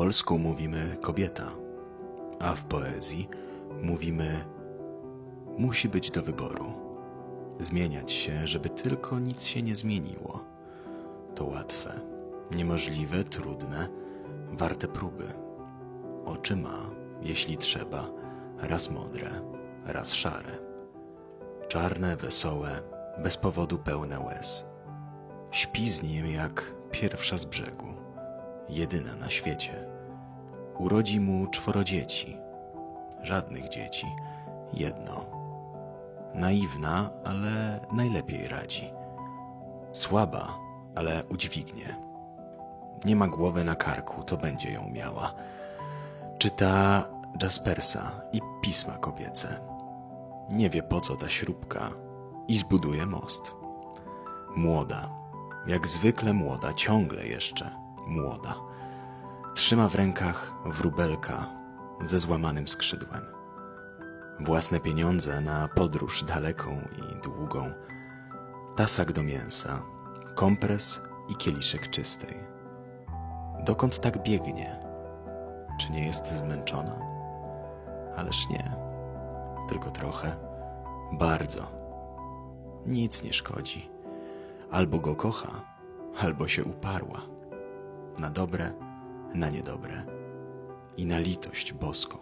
polsku mówimy kobieta, a w poezji mówimy musi być do wyboru. Zmieniać się, żeby tylko nic się nie zmieniło. To łatwe, niemożliwe, trudne, warte próby. Oczy ma, jeśli trzeba, raz modre, raz szare. Czarne, wesołe, bez powodu pełne łez. Śpi z nim jak pierwsza z brzegu, jedyna na świecie. Urodzi mu czworo dzieci, żadnych dzieci, jedno. Naiwna, ale najlepiej radzi. Słaba, ale udźwignie. Nie ma głowy na karku, to będzie ją miała. Czyta Jaspersa i pisma kobiece. Nie wie po co ta śrubka i zbuduje most. Młoda, jak zwykle młoda, ciągle jeszcze młoda. Trzyma w rękach wróbelka ze złamanym skrzydłem. Własne pieniądze na podróż daleką i długą. Tasak do mięsa, kompres i kieliszek czystej. Dokąd tak biegnie? Czy nie jest zmęczona? Ależ nie, tylko trochę, bardzo. Nic nie szkodzi. Albo go kocha, albo się uparła. Na dobre, na niedobre i na litość boską.